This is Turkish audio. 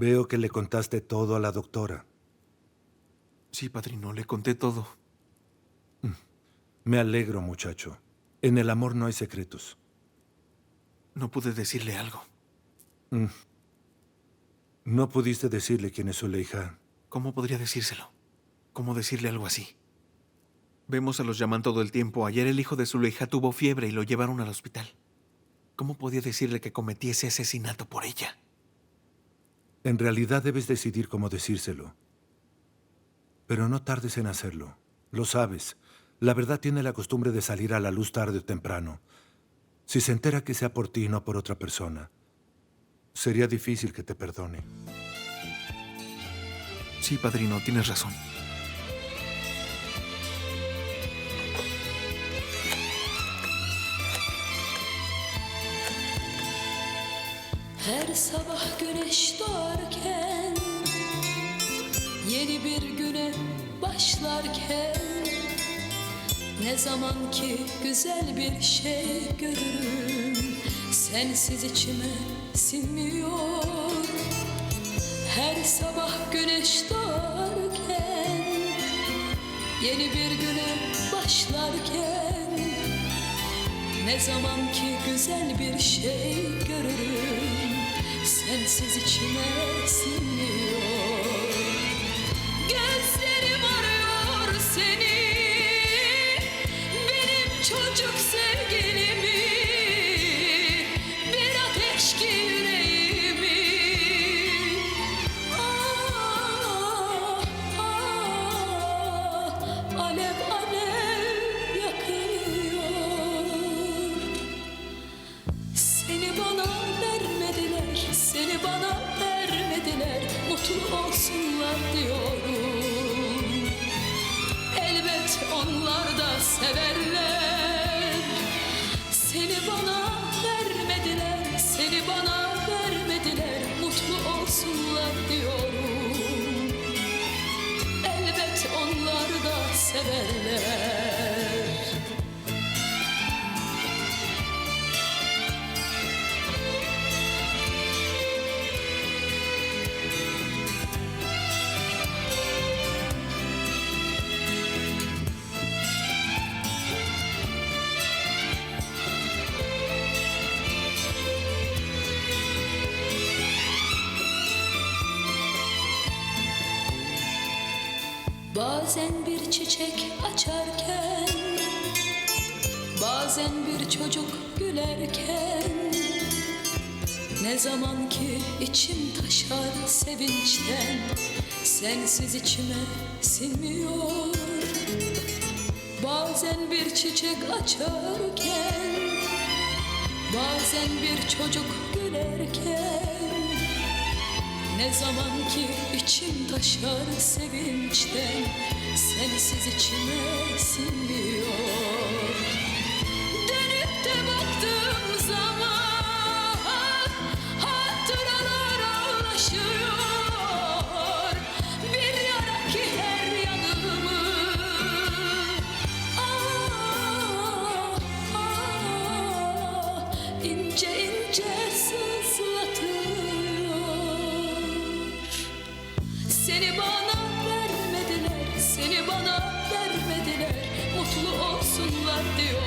Veo que le contaste todo a la doctora. Sí, padrino, le conté todo. Me alegro, muchacho. En el amor no hay secretos. No pude decirle algo. No pudiste decirle quién es su hija. ¿Cómo podría decírselo? ¿Cómo decirle algo así? Vemos a los llaman todo el tiempo. Ayer el hijo de Zuleija tuvo fiebre y lo llevaron al hospital. ¿Cómo podía decirle que cometiese asesinato por ella? En realidad debes decidir cómo decírselo. Pero no tardes en hacerlo. Lo sabes. La verdad tiene la costumbre de salir a la luz tarde o temprano. Si se entera que sea por ti y no por otra persona, sería difícil que te perdone. Sí, padrino, tienes razón. Her sabah güneş doğarken Yeni bir güne başlarken Ne zaman ki güzel bir şey görürüm Sensiz içime sinmiyor. Her sabah güneş doğarken Yeni bir güne başlarken ne zaman ki güzel bir şey görürüm Sensiz içime sinmiyor olsunlar diyorum. Elbet onlar da severler. Seni bana Bazen bir çiçek açarken Bazen bir çocuk gülerken Ne zaman ki içim taşar sevinçten Sensiz içime sinmiyor. Bazen bir çiçek açarken Bazen bir çocuk gülerken ne zaman ki içim taşar sevinçten Sensiz içime sinmiyor. Dönüp de baktığım zaman Hatıralar ağlaşıyor. Bir yara ki her yanımı Ah, ah, ince ince sızlatıyor Seni bana vermediler, seni bana vermediler. Mutlu olsunlar diyorum